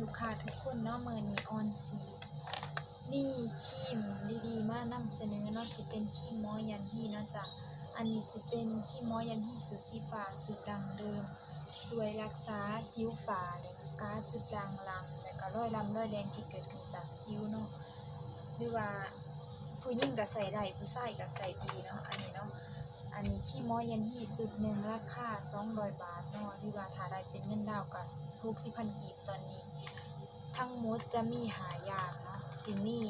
ลูกค้าทุกคนเนาะเมือนี้ออนสีนี่ครีมดีๆ มากนำเสนอเนาะสิเป็นครีมมอยันฮีเนาะจ้ะอันนี้สิเป็นครีมมอยันฮีสูตรสีฟ้าสูตรดังเดิมช่วยรักษาสิวฟ้าแล้วก็การจุดด่างลำแล้วก็รอยลำรอยแดงที่เกิดขึ้นจากสิวเนาะหรือว่าผู้หญิงก็ใส่ได้ผู้ชายก็ใส่ดีเนาะอันนี้เนาะ อันนี้ขี้มอยันฮี่สุดหนึ่งราคา200 บาทเนาะหรือว่าถ้าได้เป็นเงินดาวก็60,000กีบตอนนี้ ทั้งหมดจะมีหายางเนาะสิมี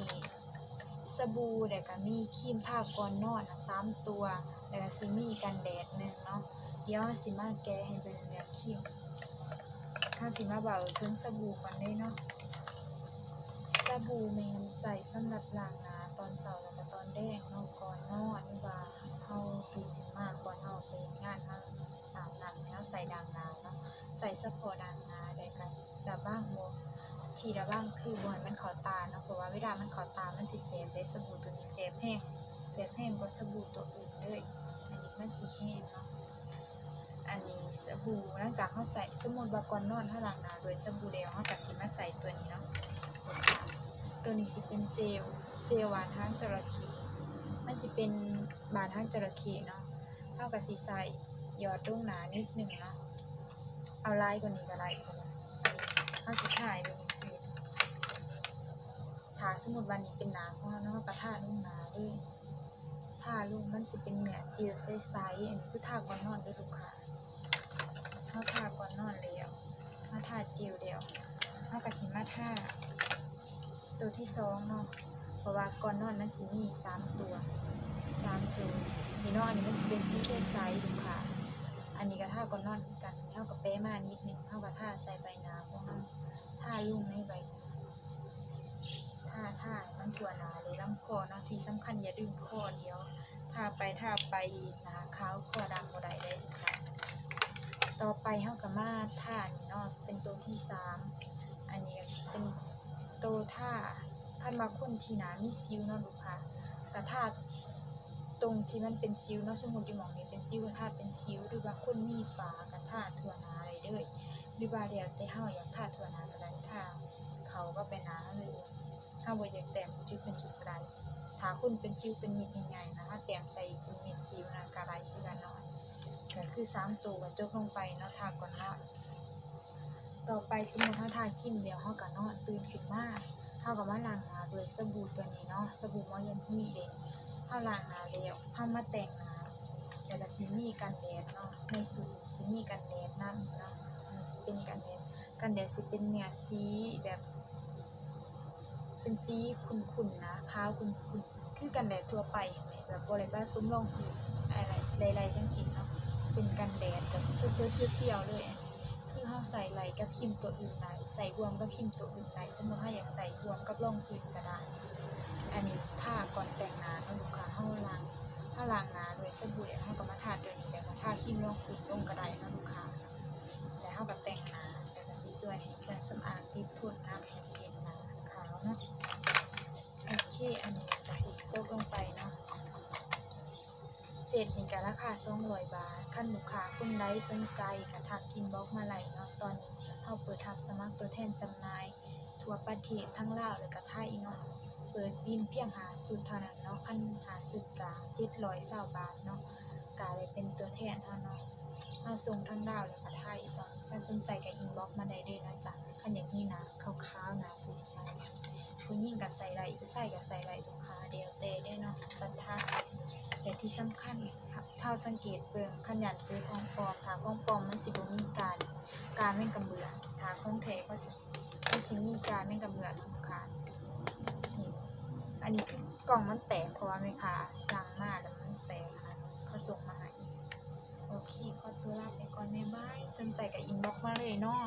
สบู่แล้วก็มีครีมทาก่อนนอนะสามตัวแล้วก็สิมีกันแดดหนึ่งเนาะเดี๋ยวสิมาแกให้เบิ่งเนื้อครีมข้าสิมาเบาถึงสบู่ก่อนเลยเนาะสบู่แมนใส่สำหรับล้างหน้าตอนเช้า ด่างน้าได้กันระบ้างบ่ที่ระบ้างคือบ่ให้มันข้าตาเนาะเพราะว่าเวลามันข้าตามันสิแสบได้สบู่ตัวนี้แสบแห้งแสบแห้งกว่าสบู่ตัวอื่นเลยอันนี้มันสิแห้งเนาะอันนี้สบู่หลังจากเขาใส่สมมุติว่ากอนนอนเขาล้างหน้าโดวยสบู่แล้วเขาก็สิมาใส่ตัวนี้เนาะตัวนี้สิเป็นเจลเจลหวานทางจระเข้มันสิเป็นบานทางจระเข้เนาะเขาก็สิใส่ยอดลงหนานิดหนึ่งเนาะ เอาลายกว่านี้ก็ได้พอเขาสิถ่ายเป็นสิถ้าสมมุติวันนี้เป็นหนาของเขาเนาะเขาก็ทาลงหนาเลยทาลงมันสิเป็นเนื้อเจลใสๆอันนี้คือทาก่อนนอนด้วยลูกค้าเฮาทาก่อนนอนแล้วเฮาทาเจลแล้วเฮาก็สิมาทาตัวที่สองเนาะเพราะว่าก่อนนอนมันสิมีสามตัวสามตัวนี่นาะอันนี้มันสิเป็นสีใสๆลูกค้าอันนี้ก็ทาก่อนนอนคือกัน เฮาก็แปะมานิดนึงเฮาก็ทาใส่ใบหน้าของเฮาท่าลุ่มในใบท่าท่ามันทั่วหนาเลยลำคอเนาะที่สำคัญอย่าดึงคอเดียวท่าไปท่าไปหนาขาวคอดำบ่ได้เลยค่ะต่อไปเฮาก็มาท่านี่เนาะเป็นตัวที่สามอันนี้เป็นตัวท่าคันมาคนที่หนามีซิวเนาะลูกค้าก็ท่า ตรงที่มันเป็นซิวเนาะสมมุติอยู่หมองนี้เป็นซิวก็ท่าเป็นซิวหรือว่าคนมีฝาก็ท่าทั่วหนาเลยเด้อหรือว่าแล้วแต่เฮาอยากท่าทั่วหนาก็ได้ท่าเขาก็ไปหนาเลยถ้าบ่อยากแต้มจุดเป็นจุดก็ได้ถ้าคุณเป็นซิวเป็นม็ดใหญ่ๆนะถ้าแต้มใส่เป็นม็ดซิวนะก็ได้คือกันเนาะก็คือสามตัวก็จบลงไปเนาะทาก่อนนอนต่อไปสมมติเฮาทาครีมเดียวเฮาก็นอนตื่นขึ้นมาเฮาก็มาล้างหน้าด้วยสบู่ตัวนี้เนาะสบู่มอยันฮีเด้ เฮาล้างหน้าแล้วเฮามาแต่งหน้าแล้วก็สิมีกันแดดเนาะในสูตรสิมีกันแดดนำเนาะมันสิเป็นกันแดดกันแดดสิเป็นเนื้อสีแบบ เป็นสีขุ่นๆนะขาวขุ่นๆคือกันแดดทั่วไปอย่างนี้แบบบ่ได้ว่าซุ้มรองพื้นอะไรใดๆทั้งสิ้นเนาะเป็นกันแดดแบบสดๆเปรี้ยวๆเลยอันนี้คือเฮาใส่ไหลกับครีมตัวอื่นได้ใส่รวมกับครีมตัวอื่นได้สมมติถ้าอยากใส่รวมกับรองพื้นก็ได้ อันนี้ทาก่อนแต่งหน้าเนาะลูกค้าเฮาล้างเฮาล้างน้าด้วยสบู่แล้วเฮาก็มาทาตัวนี้แล้วมาทาครีมรองพื้นลงก็ได้เนะลูกค้าแล้วเฮาก็แต่งหน้าแล้วก็สิช่วยให้เครื่องสำอางติดทนน้ำแข็งเย็นหน้าขาวเนาะโอเคอันนี้สิจบลงไปเนาะเสร็จนี่ก็ราคา200บาทขั้นลูกค้าคนใดสนใจก็ทักอินบล็อกมาไหลเนาะตอนนี้เฮาเปิดรับสมัครตัวแทนจำหน่ายทั่วประเทศทั้งลาวและก็ไทยเนาะ เปิดบินเพียงหาสุดเท่านั้นเนาะคันหาสุดกา720บาทเนาะกาเลยเป็นตัวแทนเฮาเนาะเฮาส่งทั้งลาวและก็ไทยจ้ะถ้าสนใจก็อินบ็อกมาได้เลยนะจ๊ะคันอย่ากมีหน้าขาวๆหน้าใสๆผู้หญิงก็ใส่ได้ผู้ชายก็ใส่ได้ลูกค้าเดียวแต่ได้เนาะสัทธาแต่ที่สำคัญเท่าสังเกตเบิ่งขยันเจอของปลอมถ้าของปลอมมันสิบมีการการแม่งกำเบือถาของแท้ก็สิมันสิมีการแม่งกำเบือลูกค้า อันนี้คือกล่องมันแตกเพราะว่าแม่ค้าสั่งมาแล้วมันแตกค่ะเขาส่งมาให้โอเคขอตัวลาไปก่อนบ๊ายบายสนใจก็อินบ็อกซ์มาเลยเนาะ